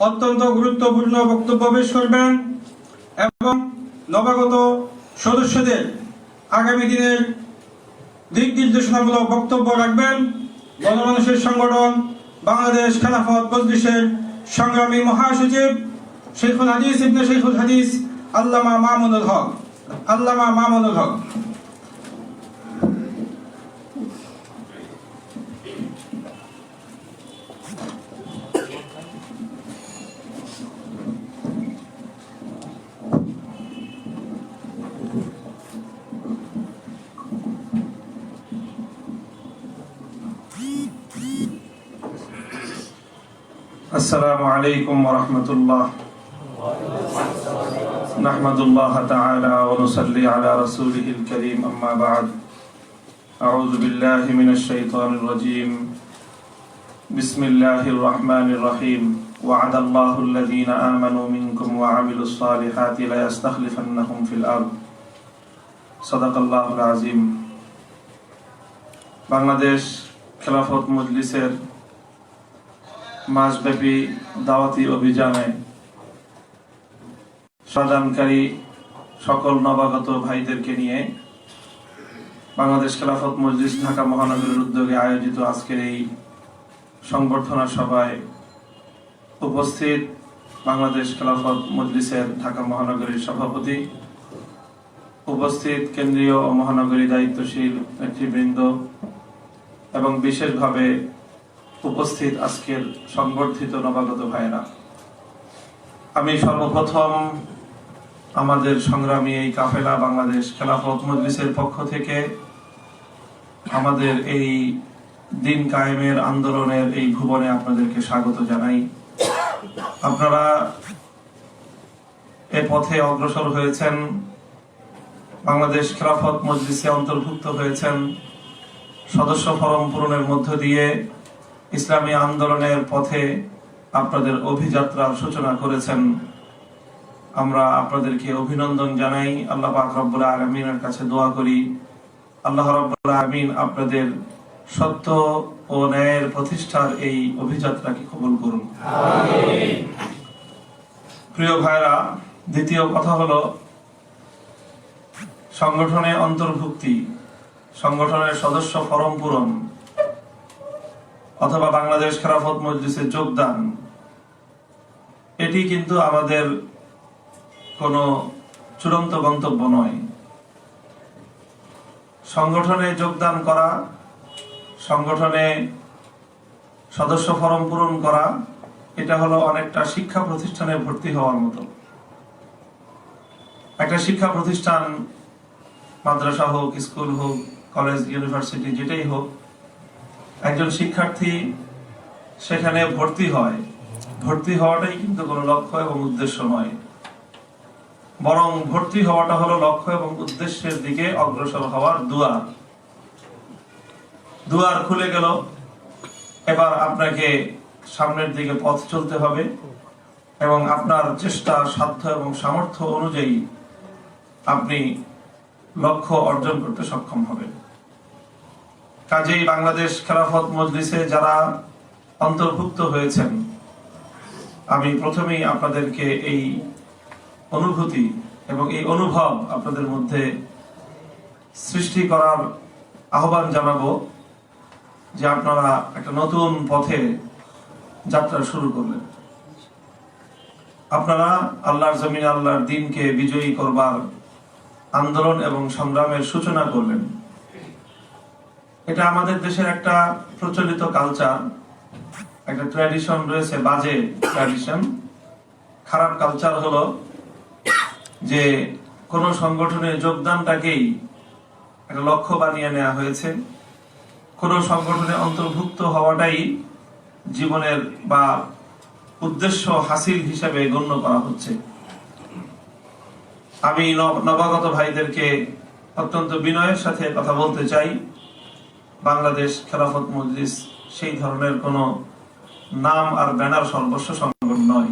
অত্যন্ত গুরুত্বপূর্ণ বক্তব্য পেশ করবেন এবং নবাগত সদস্যদের আগামী দিনের দিক নির্দেশনামূলক বক্তব্য রাখবেন। গণমানুষের সংগঠন বাংলাদেশ খেলাফত মজলিসের সংগ্রামী মহাসচিব শেখুল হাদিস ইবনে শেখুল হাদিস আল্লামা মামুনুল হক। আল্লামা মামুনুল হক। السلام عليكم ورحمة الله نحمد الله تعالى ونصلي على رسوله الكريم أما بعد أعوذ بالله من الشيطان الرجيم بسم الله الرحمن الرحيم وعد الله الذين آمنوا منكم وعملوا الصالحات ليستخلفنهم في الأرض صدق الله العظيم বাংলাদেশ খেলাফত মজলিসের মাসব্যাপী দাওয়াতি অভিযানে সাদানকারী সকল নবাগত ভাইদেরকে নিয়ে বাংলাদেশ খেলাফত মজলিস ঢাকা মহানগরের উদ্যোগে আয়োজিত আজকের এই সংবর্ধনা সভায় উপস্থিত বাংলাদেশ খেলাফত মজলিসের ঢাকা মহানগরীর সভাপতি, উপস্থিত কেন্দ্রীয় ও মহানগরী দায়িত্বশীল নেতৃবৃন্দ এবং বিশেষভাবে উপস্থিত আজকের সংবর্ধিত নবাগত ভাইয়েরা। আমি সর্বপ্রথম আমাদের সংগ্রামী এই কাফেলা বাংলাদেশ খেলাফত মজলিসের পক্ষ থেকে আমাদের এই দিন কায়েমের আন্দোলনের এই ভুবনে আপনাদেরকে স্বাগত জানাই। আপনারা এ পথে অগ্রসর হয়েছেন, বাংলাদেশ খেলাফত মজলিসে অন্তর্ভুক্ত হয়েছেন, সদস্য ফরম পূরণের মধ্য দিয়ে ইসলামী আন্দোলনের পথে আপনাদের অভিযাত্রার সূচনা করেছেন। আমরা আপনাদেরকে অভিনন্দন জানাই। আল্লাহ রব্বুল আলমিনের কাছে দোয়া করি। আল্লাহ রব্বুল আলমিন আপনাদের সত্য ও ন্যায়ের প্রতিষ্ঠার এই অভিযাত্রাকে কবুল করুন। প্রিয় ভাইরা, দ্বিতীয় কথা হলো, সংগঠনে অন্তর্ভুক্তি। সংগঠনের সদস্য ফরম পূরণ। অথবা বাংলাদেশ খেলাফত মজলিসে যোগদান। এটি কিন্তু আমাদের কোনো চূড়ান্ত গন্তব্য নয়। সংগঠনে যোগদান করা, সংগঠনে সদস্য ফরম পূরণ করা, এটা হলো অনেকটা শিক্ষা প্রতিষ্ঠানে ভর্তি হওয়ার মতো। একটা শিক্ষা প্রতিষ্ঠান, মাদ্রাসা হোক, স্কুল হোক, কলেজ, ইউনিভার্সিটি, যেটাই হোক একজন শিক্ষার্থী সেখানে ভর্তি হয়। ভর্তি হওয়াটাই কিন্তু কোনো লক্ষ্য এবং উদ্দেশ্য নয়। বরং ভর্তি হওয়াটা হলো লক্ষ্য এবং উদ্দেশ্যের দিকে অগ্রসর হওয়ার দুয়ার দুয়ার খুলে গেল। এবার আপনাকে সামনের দিকে পথ চলতে হবে এবং আপনার চেষ্টা, সাধ্য এবং সামর্থ্য অনুযায়ী আপনি লক্ষ্য অর্জন করতে সক্ষম হবেন। কাজেই বাংলাদেশ খেলাফত মজলিসে যারা অন্তর্ভুক্ত হয়েছেন, আমি প্রথমেই আপনাদেরকে এই অনুভূতি এবং এই অনুভব আপনাদের মধ্যে সৃষ্টি করার আহ্বান জানাব যে আপনারা একটা নতুন পথে যাত্রা শুরু করলেন। আপনারা আল্লাহর জমিন, আল্লাহর দিনকে বিজয়ী করবার আন্দোলন এবং সংগ্রামের সূচনা করলেন। এটা আমাদের দেশের একটা প্রচলিত কালচার একটা ট্র্যাডিশন রয়েছে, বাজে ট্র্যাডিশন খারাপ কালচার হলো যে কোনো সংগঠনে যোগদানটাকেই একটা লক্ষ্য বানিয়ে নেওয়া হয়েছে। কোনো সংগঠনে অন্তর্ভুক্ত হওয়াটাই জীবনের বা উদ্দেশ্য হাসিল হিসাবে গণ্য করা হচ্ছে। আমি নব- নবাগত ভাইদেরকে অত্যন্ত বিনয়ের সাথে কথা বলতে চাই। বাংলাদেশ খেলাফত মজলিস সেই ধরনের কোন নাম আর ব্যানার সর্বস্ব সংগঠন নয়।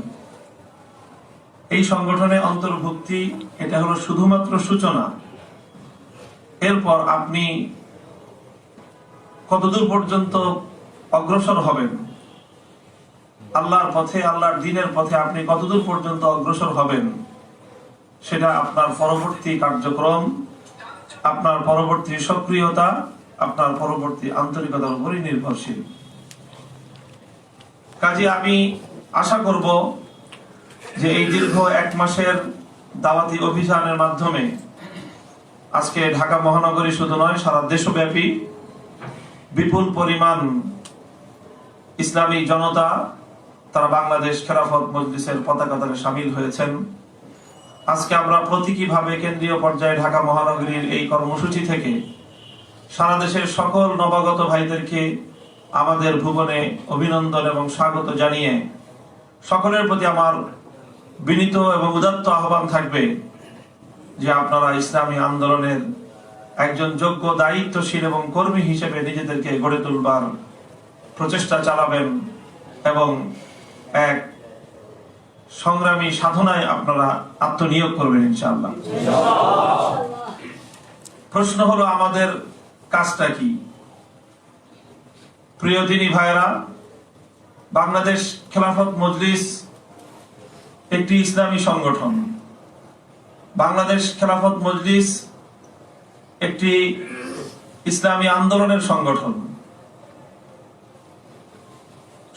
এই সংগঠনে অন্তর্ভুক্তি, এটা হলো শুধুমাত্র সূচনা। এরপর আপনি কতদূর পর্যন্ত অগ্রসর হবেন? আল্লাহর পথে, আল্লাহর দিনের পথে আপনি কতদূর পর্যন্ত অগ্রসর হবেন? সেটা আপনার পরবর্তী কার্যক্রম, আপনার পরবর্তী সক্রিয়তা আপনার পরবর্তী আন্তরিকতার উপরই নির্ভরশীল কাজে আমি আশা করব যে এই দীর্ঘ এক মাসের দাওয়াতি অভিযানের মাধ্যমে আজকে ঢাকা মহানগরী শুধু নয়, সারা দেশব্যাপী বিপুল পরিমাণ ইসলামী জনতা, তারা বাংলাদেশ খেলাফত মজলিসের পতাকা দলে সামিল হয়েছেন। আজকে আমরা প্রতীকীভাবে কেন্দ্রীয় পর্যায়ে ঢাকা মহানগরীর এই কর্মসূচি থেকে সারা দেশের সকল নবাগত ভাইদেরকে আমাদের ভুবনে অভিনন্দন এবং স্বাগত জানিয়ে সকলের প্রতি আমার বিনীত এবং উদাত্ত আহ্বান থাকবে যে আপনারা ইসলামী আন্দোলনের একজন যোগ্য, দায়িত্বশীল এবং কর্মী হিসেবে নিজেদেরকে গড়ে তুলবার প্রচেষ্টা চালাবেন এবং এক সংগ্রামী সাধনায় আপনারা আত্মনিয়োগ করবেন ইনশাআল্লাহ। প্রশ্ন হলো, আমাদের কাজটা কি? প্রিয় দিনী ভাইরা বাংলাদেশ খেলাফত মজলিস একটি ইসলামী সংগঠন। বাংলাদেশ খেলাফত মজলিস একটি ইসলামী আন্দোলনের সংগঠন।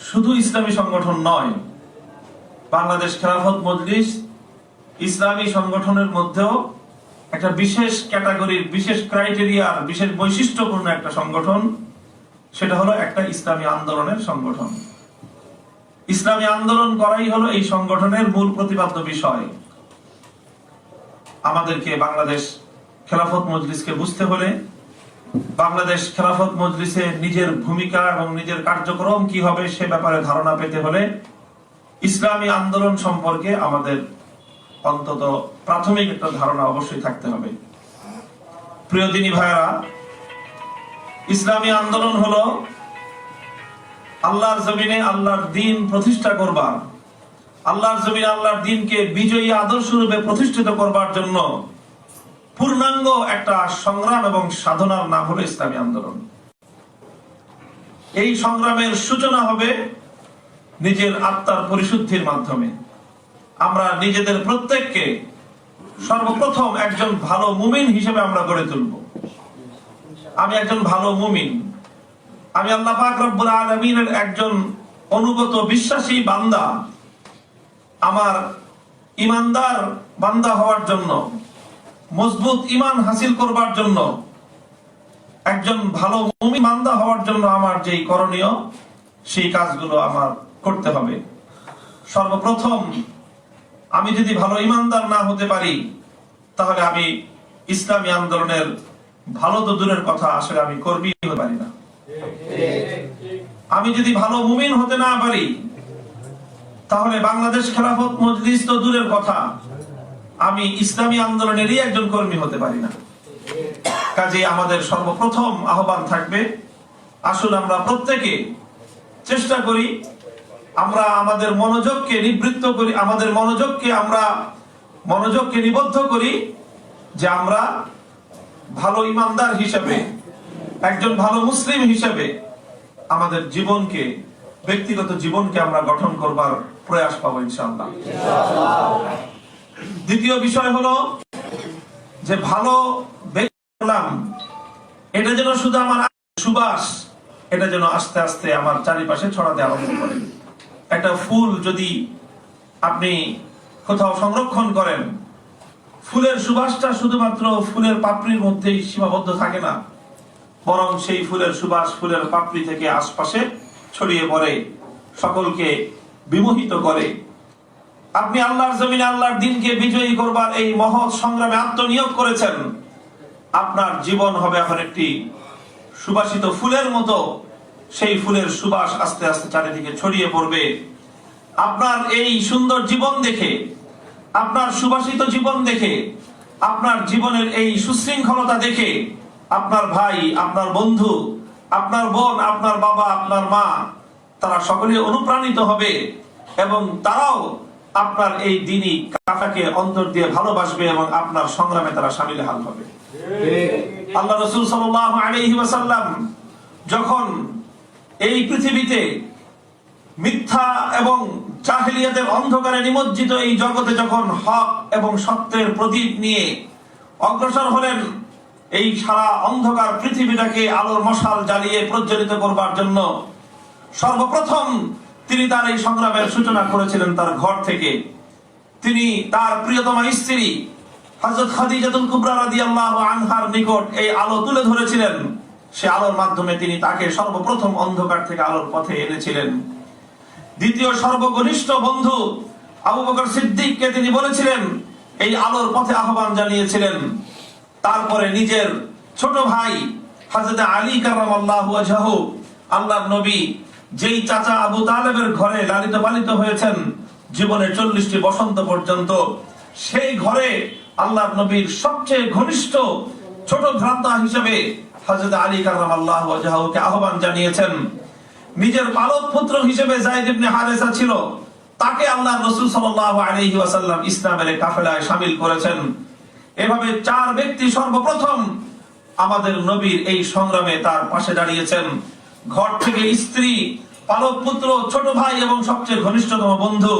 শুধু ইসলামী সংগঠন নয়, বাংলাদেশ খেলাফত মজলিস ইসলামী সংগঠনের মধ্যেও একটা বিশেষ ক্যাটাগরির, বিশেষ ক্রাইটেরিয়ার বিশেষ বৈশিষ্ট্যপূর্ণ একটা সংগঠন, সেটা হলো একটা ইসলামী আন্দোলনের সংগঠন। ইসলামী আন্দোলন করাই হলো এই সংগঠনের মূল প্রতিপাদ্য বিষয়। আমাদেরকে বাংলাদেশ খেলাফত মজলিসকে বুঝতে হলে বাংলাদেশ খেলাফত মজলিসে নিজের ভূমিকা এবং নিজের কার্যক্রম কি হবে সে ব্যাপারে ধারণা পেতে হলে ইসলামী আন্দোলন সম্পর্কে আমাদের অন্তত প্রাথমিক একটা ধারণা অবশ্যই থাকতে হবে। প্রিয় দিনী ভাইরা ইসলামী আন্দোলন হলো আল্লাহর জমিনে আল্লাহর দিন প্রতিষ্ঠা করবার। আল্লাহর জমিনে আল্লাহর দিনকে বিজয়ী আদর্শ রূপে প্রতিষ্ঠিত করবার জন্য পূর্ণাঙ্গ একটা সংগ্রাম এবং সাধনার নাম হলো ইসলামী আন্দোলন। এই সংগ্রামের সূচনা হবে নিজের আত্মার পরিশুদ্ধির মাধ্যমে। আমরা নিজেদের প্রত্যেককে সর্বপ্রথম একজন ভালো মুমিন হিসেবে আমরা গড়ে তুলব। আমি একজন ভালো মুমিন। আমি আল্লাহ পাক রব্বুল আলামিনের একজন অনুগত বিশ্বাসী বান্দা। আমার ইমানদার বান্দা হওয়ার জন্য, মজবুত ইমান হাসিল করবার জন্য, একজন ভালো মুমিন বান্দা হওয়ার জন্য আমার যেই করণীয়, সেই কাজগুলো আমার করতে হবে। সর্বপ্রথম আমি যদি ভালো ইমানদার না হতে পারি, তাহলে আমি ইসলামী আন্দোলনের ভালো তো দূরের কথা, আসলে আমি কর্মী হতে পারি না। আমি যদি ভালো মুমিন হতে না পারি, তাহলে বাংলাদেশ খেলাফত মজলিস তো দূরের কথা। আমি ইসলামী আন্দোলনেরই একজন কর্মী হতে পারি না। কাজে আমাদের সর্বপ্রথম আহ্বান থাকবে, আসুন আমরা প্রত্যেকে চেষ্টা করি আমরা আমাদের মনোযোগকে নিবৃত্ত করি, আমাদের মনোযোগকে আমরা, মনোযোগকে নিবদ্ধ করি যে আমরা ভালো ইমানদার হিসেবে, একজন ভালো মুসলিম হিসেবে আমাদের জীবনকে, ব্যক্তিগত জীবনকে আমরা গঠন করবার প্রয়াস পাবো ইনশাআল্লাহ। দ্বিতীয় বিষয় হলো যে ভালো হলাম, এটা যেন শুধু আমার সুবাস, এটা যেন আস্তে আস্তে আমার চারিপাশে ছড়াতে আরম্ভ করে। একটা ফুল যদি আপনি কোথাও সংরক্ষণ করেন, ফুলের সুবাসটা শুধুমাত্র ফুলের পাপড়ির মধ্যেই সীমাবদ্ধ থাকে না, বরং সেই ফুলের সুবাস ফুলের পাপড়ি থেকে আশপাশে ছড়িয়ে পড়ে, সকলকে বিমোহিত করে। আপনি আল্লাহর জমিনে আল্লাহর দিনকে বিজয়ী করবার এই মহৎ সংগ্রামে আত্মনিয়োগ করেছেন, আপনার জীবন হবে এখন একটি সুবাসিত ফুলের মতো। সেই ফুলের সুবাস আস্তে আস্তে চারিদিকে ছড়িয়ে পড়বে। আপনার এই সুন্দর জীবন দেখে আপনার সুবাসিত জীবন দেখে আপনার জীবনের এই সুশৃঙ্খলতা দেখে আপনার ভাই আপনার বন্ধু আপনার বোন আপনার বাবা আপনার মা তারা সকলে অনুপ্রাণিত হবে এবং তারাও আপনার এই দিনই কাটাকে অন্তর দিয়ে ভালোবাসবে এবং আপনার সংগ্রামে তারা সামিল হাল হবে। আল্লাহ রসুল সাল্লাল্লাহু আলাইহি যখন এই পৃথিবীতে মিথ্যা এবং জাহিলিয়াতের অন্ধকারে নিমজ্জিত এই জগতে যখন হক এবং সত্যের প্রদীপ নিয়ে অগ্রসর হলেন, এই সারা অন্ধকার পৃথিবীটাকে আলোর মশাল জ্বালিয়ে প্রজ্বলিত করবার জন্য সর্বপ্রথম তিনি তার এই সংগ্রামের সূচনা করেছিলেন তার ঘর থেকে। তিনি তার প্রিয়তমা স্ত্রী, হযরত খাদিজাতুল কুবরা রাদিয়াল্লাহু আনহার নিকট এই আলো তুলে ধরেছিলেন। সে আলোর মাধ্যমে তিনি তাকে সর্বপ্রথম অন্ধকার থেকে আলোর পথে এনেছিলেন। দ্বিতীয় সর্বঘনিষ্ঠ বন্ধু আবু বকর সিদ্দিককে তিনি বলেছিলেন, এই আলোর পথে আহ্বান জানিয়েছিলেন। তারপরে নিজের ছোট ভাই হযরত আলী কারামাল্লাহু ওয়াজহাহু আল্লাহর নবী, যেই চাচা আবু তালেবের ঘরে লালিত পালিত হয়েছেন, জীবনের চল্লিশটি বসন্ত পর্যন্ত, সেই ঘরে আল্লাহর নবীর সবচেয়ে ঘনিষ্ঠ ছোট ভ্রাতা হিসেবে হযরত আলী কারামাল্লাহু ওয়াজহাহুকে আহ্বান জানিয়েছেন, নিজের পালক পুত্র হিসেবে জাইদ ইবনে হারেসা ছিল, তাকে আল্লাহ রসুল সাল্লাল্লাহু আলাইহি ওয়াসাল্লাম ইসলামের কাফেলায় শামিল করেছেন। এভাবে চার ব্যক্তি সর্বপ্রথম আমাদের নবীর এই সংগ্রামে তার পাশে দাঁড়িয়েছেন। ঘর থেকে স্ত্রী পালক পুত্র ছোট ভাই এবং সবচেয়ে ঘনিষ্ঠতম বন্ধু।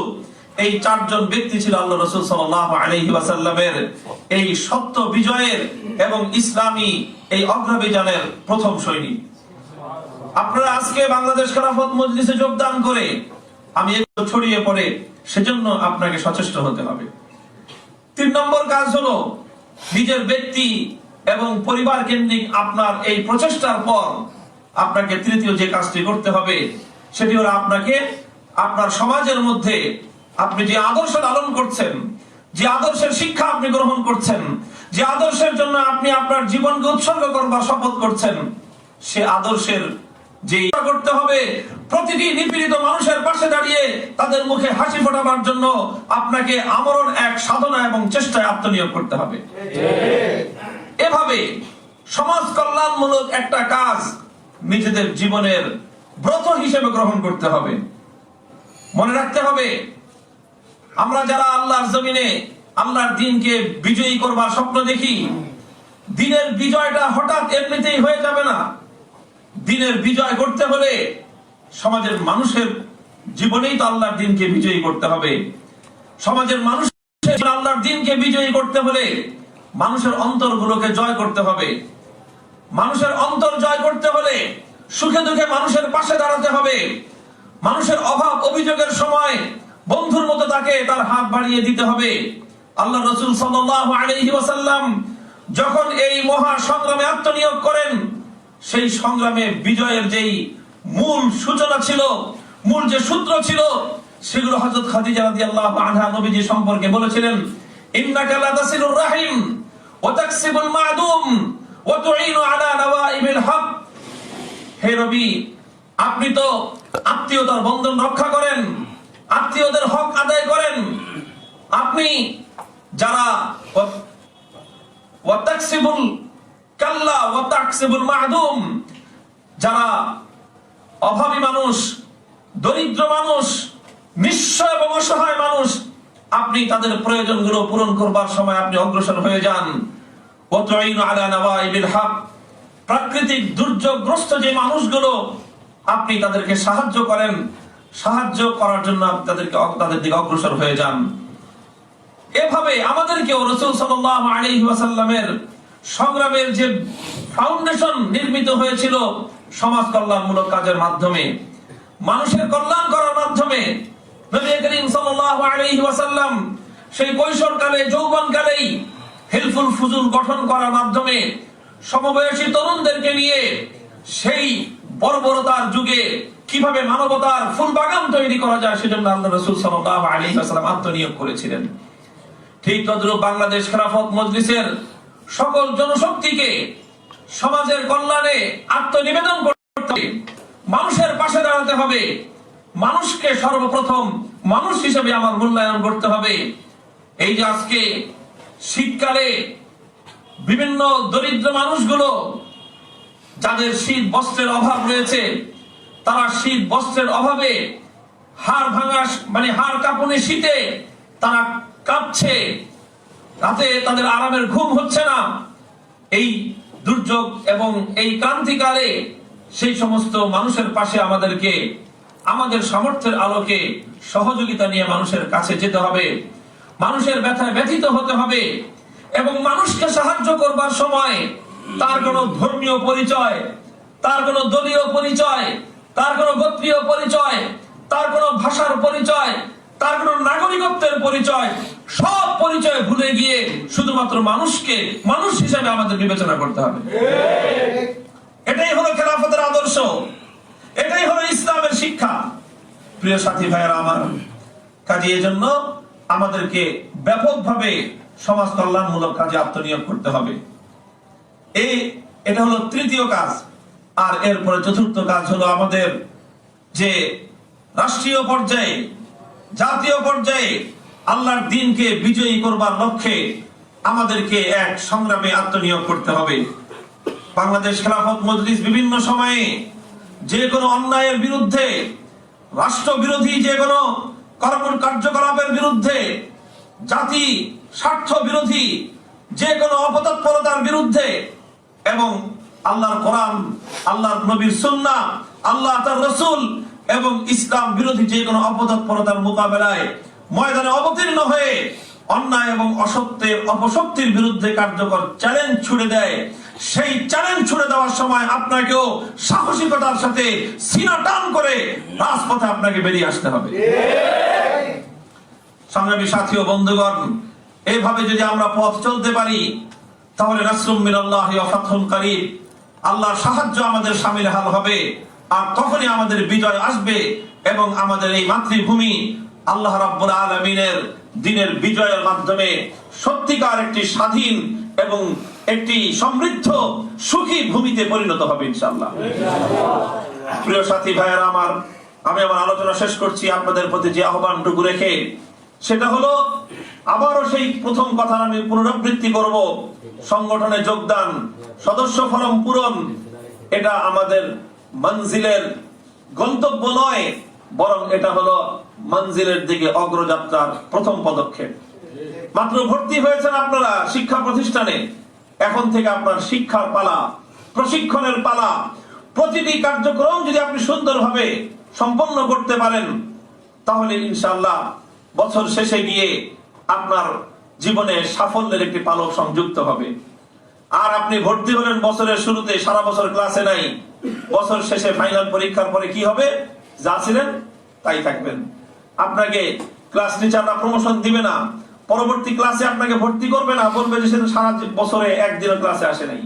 এই চারজন ব্যক্তি ছিল আল্লাহ রসুল সাল্লাল্লাহু আলাইহি ওয়াসাল্লামের এই সত্য বিজয়ের এবং ইসলামী এই অগ্রবিজানের প্রথম সৈনিক। আপনারা আজকে বাংলাদেশ খেলাফত মজলিসে যোগদান করে আমি একটু ছড়িয়ে পড়ে সেজন্য আপনাকে সচেষ্ট হতে হবে। তিন নম্বর কাজ হলো নিজের ব্যক্তি এবং পরিবার কেন্দ্রিক আপনার এই প্রচেষ্টার পর আপনাকে তৃতীয় যে কাজটি করতে হবে সেটি হলো আপনাকে আপনার সমাজের মধ্যে আপনি যে আদর্শ লালন করছেন, যে আদর্শের শিক্ষা আপনি গ্রহণ করছেন, যে আদর্শের জন্য আপনি আপনার জীবনকে উৎসর্গ করবার শপথ করছেন, সে আদর্শের যে করতে হবে, প্রতিটি নিপীড়িত মানুষের পাশে দাঁড়িয়ে তাদের মুখে হাসি ফোটাবার জন্য আপনাকে আমরণ এক সাধনা এবং চেষ্টায় আত্মনিয়োগ করতে হবে। এভাবে সমাজ কল্যাণমূলক একটা কাজ নিজেদের জীবনের ব্রত হিসেবে গ্রহণ করতে হবে। মনে রাখতে হবে আমরা যারা আল্লাহর জমিনে আল্লাহর দিনকে বিজয়ী করবার স্বপ্ন দেখি, দিনের বিজয়টা হঠাৎ এমনিতেই হয়ে যাবে না। দিনের বিজয় করতে হলে সমাজের মানুষের জীবনেই তো আল্লাহর দিনকে বিজয়ী করতে হবে। সমাজের মানুষের আল্লাহর দিনকে বিজয়ী করতে হলে মানুষের অন্তরগুলোকে জয় করতে হবে। মানুষের অন্তর জয় করতে হলে সুখে দুঃখে মানুষের পাশে দাঁড়াতে হবে। মানুষের অভাব অভিযোগের সময় বন্ধুর মতো তাকে তার হাত বাড়িয়ে দিতে হবে। আল্লাহ রসুল ওয়াসাল্লাম যখন এই মহা সংগ্রামে আত্মনিয়োগ করেন, সেই সংগ্রামে বিজয়ের যেই মূল সূচনা ছিল, মূল যে সূত্র ছিল, সেগুলো হযরত খাদিজা রাদিয়াল্লাহু আনহা নবীজি সম্পর্কে বলেছিলেন, ইন্নাকা লা রাহিম ওয়া তাকসিবুল মা'দুম ওয়া তুঈনু আলা নাওয়াইবিল হক। হে নবী আপনি তো আত্মীয়তার বন্ধন রক্ষা করেন। আত্মীয়দের হক আদায় করেন। আপনি যারা ওয়াতাকসিবুল কাল্লা, ওয়াতাকসিবুল মাহদুম, যারা অভাবী মানুষ, দরিদ্র মানুষ, নিঃস্ব এবং অসহায় মানুষ, আপনি তাদের প্রয়োজনগুলো পূরণ করবার সময় আপনি অগ্রসর হয়ে যান। প্রাকৃতিক দুর্যোগগ্রস্ত যে মানুষগুলো, আপনি তাদেরকে সাহায্য করেন। সাহায্য করার জন্য তাদেরকে তাদের দিকে অগ্রসর হয়ে যান। এভাবে আমাদেরকেও রসুল সাল্লাল্লাহু আলাইহি ওয়াসাল্লামের সংগ্রামের যে ফাউন্ডেশন নির্মিত হয়েছিল সমাজ কল্যাণমূলক কাজের মাধ্যমে, মানুষের কল্যাণ করার মাধ্যমে, নবী করিম সাল্লাল্লাহু আলাইহি ওয়াসাল্লাম সেই কৈশোরকালে, যৌবনকালেই হেলফুল ফুজুল গঠন করার মাধ্যমে সমবয়সী তরুণদেরকে নিয়ে সেই বর্বরতার যুগে কীভাবে মানবতার ফুল বাগান তৈরি করা যায় সেজন্য আল্লাহ রসুল সাল্লাল্লাহু আলাইহি ওয়াসাল্লাম আত্মনিয়োগ করেছিলেন। ঠিক তদ্রুপ বাংলাদেশ খেলাফত মজলিসের সকল জনশক্তিকে সমাজের কল্যাণে আত্মনিবেদন করতে মানুষের পাশে দাঁড়াতে হবে। মানুষকে সর্বপ্রথম মানুষ হিসেবে আমার মূল্যায়ন করতে হবে। এই যে আজকে শীতকালে বিভিন্ন দরিদ্র মানুষগুলো যাদের শীত বস্ত্রের অভাব রয়েছে তারা শীত বস্ত্রের অভাবে হাড় ভাঙা মানে হাড় কাঁপুনি শীতে তারা কাঁপছে। রাতে তাদের আরামের ঘুম হচ্ছে না। এই দুর্যোগ এবং এই ক্রান্তিকালে সেই সমস্ত মানুষের পাশে আমাদেরকে, আমাদের সামর্থ্যের আলোকে সহযোগিতা নিয়ে মানুষের কাছে যেতে হবে। মানুষের ব্যথায় ব্যথিত হতে হবে এবং মানুষকে সাহায্য করবার সময় তার কোনো ধর্মীয় পরিচয়, তার কোনো দলীয় পরিচয় তার কোনো গোত্রীয় পরিচয়, তার কোনো ভাষার পরিচয়, তার কোনো নাগরিকত্বের পরিচয়, সব পরিচয় ভুলে গিয়ে শুধুমাত্র মানুষকে, মানুষ হিসেবে আমাদের বিবেচনা করতে হবে। এটাই হলো খেলাফতের আদর্শ। এটাই হলো ইসলামের শিক্ষা। প্রিয় সাথী ভাইয়েরা আমার, কাজে এজন্য আমাদেরকে ব্যাপকভাবে সমাজ কল্যাণমূলক কাজে আত্মনিয়োগ করতে হবে। এই, এটা হলো তৃতীয় কাজ। আর এরপরে চতুর্থ কাজ হলো আমাদের যে রাষ্ট্রীয় পর্যায়ে, জাতীয় পর্যায়ে আল্লাহর দিনকে বিজয়ী করবার লক্ষ্যে আমাদেরকে এক সংগ্রামে আত্মনিয়োগ করতে হবে। বাংলাদেশ খেলাফত মজলিস বিভিন্ন সময়ে যে কোনো অন্যায়ের বিরুদ্ধে রাষ্ট্র বিরোধী যে কোনো কার্যকলাপের বিরুদ্ধে, জাতি স্বার্থ বিরোধী যে কোনো অপতৎপরতার বিরুদ্ধে এবং আল্লাহর কোরআন, আল্লাহর নবীর সুন্নাহ, আল্লাহ তার রসুল এবং ইসলাম বিরোধী যে কোনো অপতৎপরতার মোকাবেলায় ময়দানে অবতীর্ণ হয়ে অন্যায় এবং অসত্যের অপশক্তির বিরুদ্ধে কার্যকর চ্যালেঞ্জ ছুড়ে দেয়। সেই চ্যালেঞ্জ ছুড়ে দেওয়ার সময় আপনাকেও সাহসিকতার সাথে সিনা টান করে রাজপথে আপনাকে বেরিয়ে আসতে হবে। সংগ্রামী সাথী ও বন্ধুগণ এইভাবে যদি আমরা পথ চলতে পারি, তাহলে নাসরুম মিনাল্লাহি ওয়া ফাতহুন কারীব আল্লাহর সাহায্য আমাদের সামিল হাল হবে। আর তখনই আমাদের বিজয় আসবে এবং আমাদের এই মাতৃভূমি আল্লাহ রাব্বুল আলামিনের দিনের বিজয়ের মাধ্যমে সত্যিকার একটি স্বাধীন এবং একটি সমৃদ্ধ সুখী ভূমিতে পরিণত হবে ইনশাআল্লাহ। প্রিয় সাথী ভাইয়েরা আমার, আমি আমার আলোচনা শেষ করছি। আপনাদের প্রতি যে আহ্বানটুকু রেখে সেটা হলো, আবারও সেই প্রথম কথা আমি পুনরাবৃত্তি করব। সংগঠনে যোগদান, সদস্য ফরম পূরণ, এটা আমাদের মঞ্জিলের গন্তব্য নয়, বরং এটা হলো মঞ্জিলের দিকে অগ্রযাত্রার প্রথম পদক্ষেপ। মাত্র ভর্তি হয়েছেন আপনারা শিক্ষা প্রতিষ্ঠানে। এখন থেকে আপনার শিক্ষার পালা, প্রশিক্ষণের পালা, প্রতিটি কার্যক্রম যদি আপনি সুন্দরভাবে সম্পন্ন করতে পারেন, তাহলে ইনশাআল্লাহ বছর শেষে গিয়ে আপনার জীবনে সাফল্যের একটি পালক সংযুক্ত হবে। আর আপনি ভর্তি হলেন বছরের শুরুতে, সারা বছর ক্লাসে নাই। বছর শেষে ফাইনাল পরীক্ষার পরে কি হবে? যা ছিলেন, তাই থাকবেন। আপনাকে ক্লাস টিচাররা প্রমোশন দিবে না। পরবর্তী ক্লাসে আপনাকে ভর্তি করবে না। বলবে যে সে সারা বছরে একদিনও ক্লাসে আসে নাই।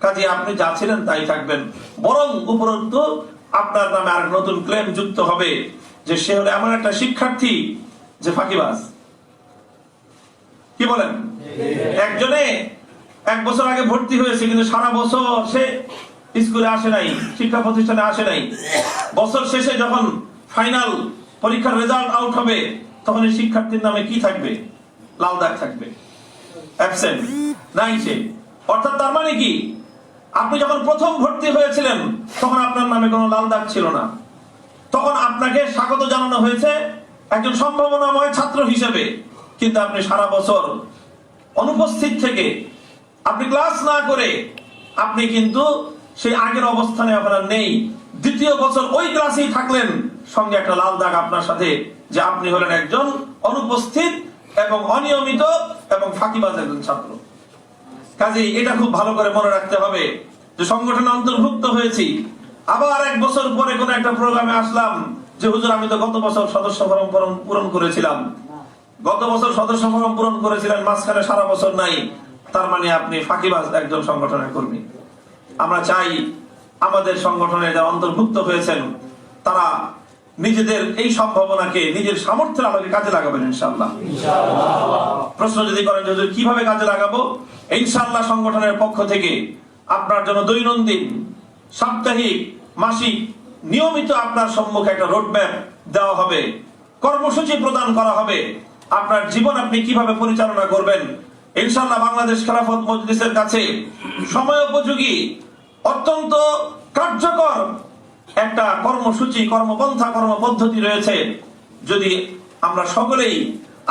কাজে আপনি যা ছিলেন, তাই থাকবেন। বরং উপরন্তু আপনার নামে আর নতুন ক্লেম যুক্ত হবে যে সে হলো এমন একটা শিক্ষার্থী যে ফাঁকিবাজ। কি বলেন? একজনে এক বছর আগে ভর্তি হয়েছে, কিন্তু সারা বছর সে স্কুলে আসে নাই, শিক্ষা প্রতিষ্ঠানে আসে নাই। বছর শেষে যখন ফাইনাল পরীক্ষার রেজাল্ট আউট হবে, তখন এই শিক্ষার্থীর নামে কি থাকবে? লাল দাগ থাকবে। নাই সে। অর্থাৎ তার মানে কি? আপনি যখন প্রথম ভর্তি হয়েছিলেন, তখন আপনার নামে কোনো লাল দাগ ছিল না। তখন আপনাকে স্বাগত জানানো হয়েছে একজন সম্ভাবনাময় ছাত্র হিসেবে, কিন্তু আপনি সারা বছর অনুপস্থিত থেকে আপনি ক্লাস না করে, আপনি কিন্তু সেই আগের অবস্থানে আপনার নেই। দ্বিতীয় বছর ওই ক্লাসেই থাকলেন। সঙ্গে একটা লাল দাগ আপনার সাথে, যে আপনি হলেন একজন অনুপস্থিত এবং অনিয়মিত এবং ফাঁকিবাজ একজন ছাত্র। কাজে এটা খুব ভালো করে মনে রাখতে হবে যে সংগঠনে অন্তর্ভুক্ত হয়েছি। আবার এক বছর পরে কোন একটা প্রোগ্রামে আসলাম। যে হুজুর, আমি তো গত বছর সদস্য ফরম পূরণ- করেছিলাম। গত বছর সদস্য ফরম পূরণ করেছিলেন, মাঝখানে সারা বছর নাই। তার মানে আপনি ফাঁকিবাজ একজন সংগঠনের কর্মী। আমরা চাই আমাদের সংগঠনে যারা অন্তর্ভুক্ত হয়েছেন, তারা নিজেদের এই সম্ভাবনাকে, নিজের সামর্থ্যের আলোকে কাজে লাগাবেন, ইনশাআল্লাহ। প্রশ্ন যদি করেন হুজুর, কীভাবে কাজে লাগাবো? ইনশাআল্লাহ সংগঠনের পক্ষ থেকে আপনার জন্য দৈনন্দিন, সাপ্তাহিক, মাসিক নিয়মিত আপনার সম্মুখে একটা রোডম্যাপ দেওয়া হবে, কর্মসূচি প্রদান করা হবে। আপনার জীবন আপনি কীভাবে পরিচালনা করবেন? ইনশাল্লাহ বাংলাদেশ খেলাফত মজলিসের কাছে সময় উপযোগী, অত্যন্ত কার্যকর একটা কর্মসূচি, কর্মপন্থা, কর্মপদ্ধতি রয়েছে। যদি আমরা সকলেই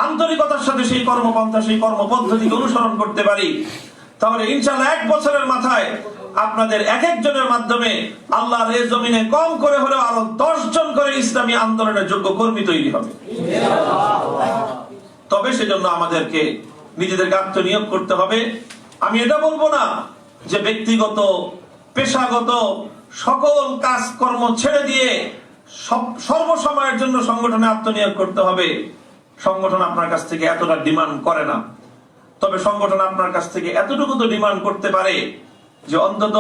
আন্তরিকতার সাথে সেই কর্মপন্থা, সেই কর্মপদ্ধতিকে অনুসরণ করতে পারি, তাহলে ইনশাল্লাহ এক বছরের মাথায় আপনাদের এক একজনের মাধ্যমে আল্লাহর এই জমিনে কম করে হলেও আরও দশ জন করে ইসলামী আন্দোলনের যোগ্য কর্মী তৈরি হবে। তবে সেজন্য আমাদেরকে নিজেদেরকে আত্মনিয়োগ করতে হবে। আমি এটা বলব না যে ব্যক্তিগত, পেশাগত সকল কাজকর্ম ছেড়ে দিয়ে সর্বসময়ের জন্য সংগঠনে আত্মনিয়োগ করতে হবে। সংগঠন আপনার কাছ থেকে এতটা ডিমান্ড করে না। তবে সংগঠন আপনার কাছ থেকে এতটুকু তো ডিমান্ড করতে পারে যে অন্তত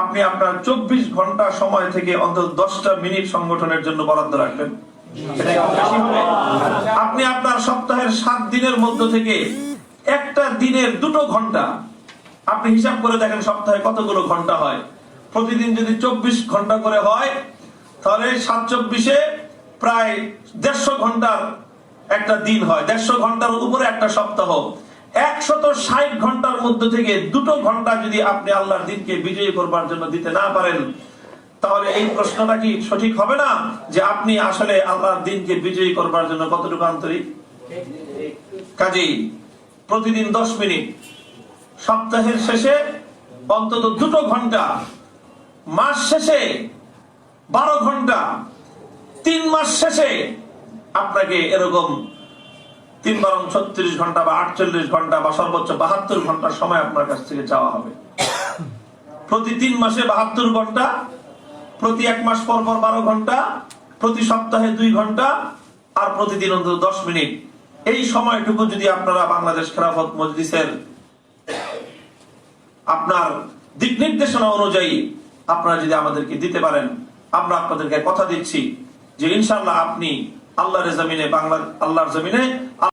আপনি আপনার চব্বিশ ঘণ্টা সময় থেকে অন্তত দশটা মিনিট সংগঠনের জন্য বরাদ্দ রাখবেন। আপনি আপনার সপ্তাহের সাত দিনের মধ্য থেকে একটা দিনের দুটো ঘণ্টা, আপনি হিসাব করে দেখেন সপ্তাহে কতগুলো ঘণ্টা হয়। প্রতিদিন যদি চব্বিশ ঘণ্টা করে হয়, তাহলে সাত চব্বিশে প্রায় দেড়শো ঘণ্টার একটা দিন হয়। দেড়শো ঘণ্টার উপরে একটা সপ্তাহ। একশত ষাট ঘণ্টার মধ্যে থেকে দুটো ঘণ্টা যদি আপনি আল্লাহর দিনকে বিজয়ী করবার জন্য দিতে না পারেন, তাহলে এই প্রশ্নটা কি সঠিক হবে না? যে আপনি আসলে আল্লাহর দিনকে বিজয়ী করবার জন্য কতটুকু আন্তরিক? কাজেই প্রতিদিন দশ মিনিট। সপ্তাহের শেষে অন্তত দুটো ঘণ্টা। মাস শেষে বারো ঘণ্টা। তিন মাস শেষে আপনাকে এরকম তিন বারং ছত্রিশ ঘণ্টা বা আটচল্লিশ ঘণ্টা বা সর্বোচ্চ বাহাত্তর ঘণ্টার সময় আপনার কাছ থেকে চাওয়া হবে। প্রতি তিন মাসে বাহাত্তর ঘণ্টা, প্রতি এক মাস পর পর বারো ঘণ্টা, প্রতি সপ্তাহে দুই ঘণ্টা, আর প্রতিদিন অন্তত দশ মিনিট। এই সময়টুকু যদি আপনারা বাংলাদেশ খেলাফত মজলিসের আপনার দিক নির্দেশনা অনুযায়ী আপনারা যদি আমাদেরকে দিতে পারেন, আমরা আপনাদেরকে কথা দিচ্ছি যে ইনশাল্লাহ আপনি আল্লাহর জমিনে বাংলা আল্লাহর জমিনে